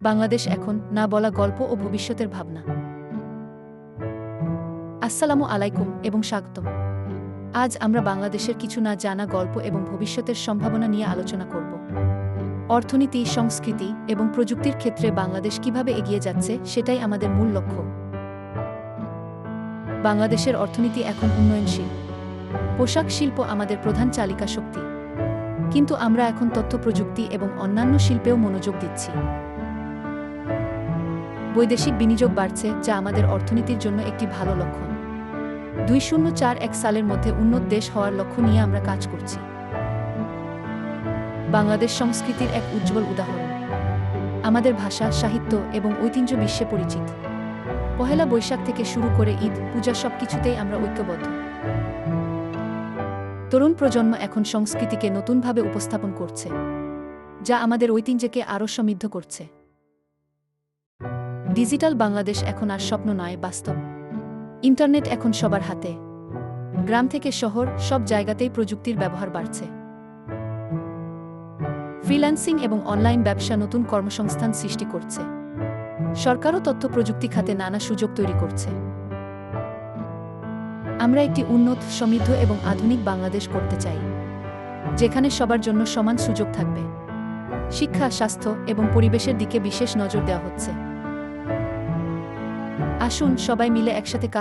বাংলাদেশ এখন না বলা গল্প ও ভবিষ্যতের ভাবনা। আসসালামু আলাইকুম এবং স্বাগতম। আজ আমরা বাংলাদেশের কিছু না জানা গল্প এবং ভবিষ্যতের সম্ভাবনা নিয়ে আলোচনা করব। অর্থনীতি, সংস্কৃতি এবং প্রযুক্তির ক্ষেত্রে বাংলাদেশ কীভাবে এগিয়ে যাচ্ছে সেটাই আমাদের মূল লক্ষ্য। বাংলাদেশের অর্থনীতি এখন উন্নয়নশীল। পোশাক শিল্প আমাদের প্রধান চালিকা শক্তি কিন্তু আমরা এখন তথ্য প্রযুক্তি এবং অন্যান্য শিল্পেও মনোযোগ দিচ্ছি। বৈদেশিক বিনিয়োগ বাড়ছে, যা আমাদের অর্থনীতির জন্য একটি ভালো লক্ষণ। দুই শূন্য চার এক সালের মধ্যে উন্নত দেশ হওয়ার লক্ষ্য নিয়ে আমরা কাজ করছি। বাংলাদেশ সংস্কৃতির এক উজ্জ্বল উদাহরণ। আমাদের ভাষা, সাহিত্য এবং ঐতিহ্য বিশ্বে পরিচিত। পহেলা বৈশাখ থেকে শুরু করে ঈদ, পূজা সবকিছুতেই আমরা ঐক্যবদ্ধ। তরুণ প্রজন্ম এখন সংস্কৃতিকে নতুনভাবে উপস্থাপন করছে, যা আমাদের ঐতিহ্যকে আরও সমৃদ্ধ করছে। ডিজিটাল বাংলাদেশ এখন আর স্বপ্ন নয়, বাস্তব। ইন্টারনেট এখন সবার হাতে। গ্রাম থেকে শহর, সব জায়গাতেই প্রযুক্তির ব্যবহার বাড়ছে। ফ্রিল্যান্সিং এবং অনলাইন ব্যবসা নতুন কর্মসংস্থান সৃষ্টি করছে। সরকারও তথ্য প্রযুক্তি খাতে নানা সুযোগ তৈরি করছে। আমরা একটি উন্নত, সমৃদ্ধ এবং আধুনিক বাংলাদেশ করতে চাই, যেখানে সবার জন্য সমান সুযোগ থাকবে। শিক্ষা, স্বাস্থ্য এবং পরিবেশের দিকে বিশেষ নজর দেওয়া হচ্ছে। আসুন সবাই মিলে একসাথে কাজ